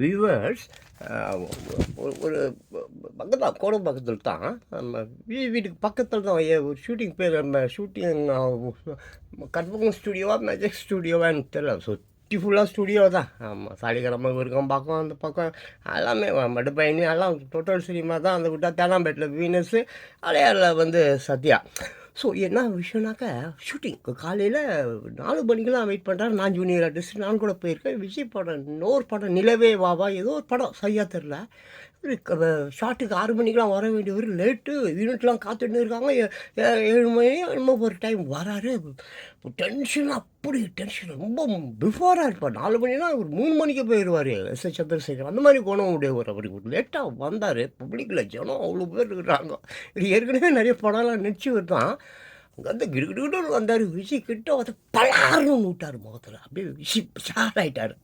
Viewers ஒரு பக்கத்தில் கோடம் பக்கத்தில் தான். நம்ம வீ வீட்டுக்கு பக்கத்தில் தான் ஒரு ஷூட்டிங் பேர் நம்ம ஷூட்டிங் கற்பகம் ஸ்டுடியோவா மேஜிக் ஸ்டுடியோவான்னு தெரியல. சுற்றி ஃபுல்லாக ஸ்டுடியோ தான். ஆமாம் சாலிகரம் இருக்கும் பக்கம் அந்த பக்கம் எல்லாமே மடுப்பயணி எல்லாம் டோட்டல் சினிமா தான். அந்த விட்டா தேனாம்பேட்டில் வீனஸு அலையாரில் வந்து சத்யா. ஸோ என்ன விஷயம்னாக்கா ஷூட்டிங் காலையில் நாலு மணிக்கெல்லாம் வெயிட் பண்ணுறாரு நான் ஜூனியர் ஆர்டிஸ்ட் நான் கூட போயிருக்கேன். விஜய் படம் இன்னொரு படம் நிலவே வாவா ஏதோ ஒரு படம் சரியாக தெரில ஷார்ட்டுக்கு ஆறு மணிக்கெலாம் வர வேண்டியவர் லேட்டு யூனிட்லாம் காத்துட்டு இருக்காங்க. ஏ- ஏ- ஏழு மணி என்னமோ ஒரு டைம் வராரு. டென்ஷன் அப்படி டென்ஷன் ரொம்ப பிஃபோராக இருப்பார். நாலு மணினா ஒரு மூணு மணிக்கு போயிடுவார் எஸ். எஸ். சந்திரசேகர். அந்த மாதிரி குணம் உடையவர் அவர். லேட்டாக வந்தார். பப்ளிக்கில் ஜனம் அவ்வளோ பேர் இருக்கிறாங்க இது ஏற்கனவே நிறைய படம்லாம் நடிச்சு தான். அங்கே வந்து கிடுகிடுன்னு வந்தார். விஜய் கிட்ட வந்து பலாருன்னு விட்டார் முகத்தில். அப்படியே விசி ஷார் ஆகிட்டார்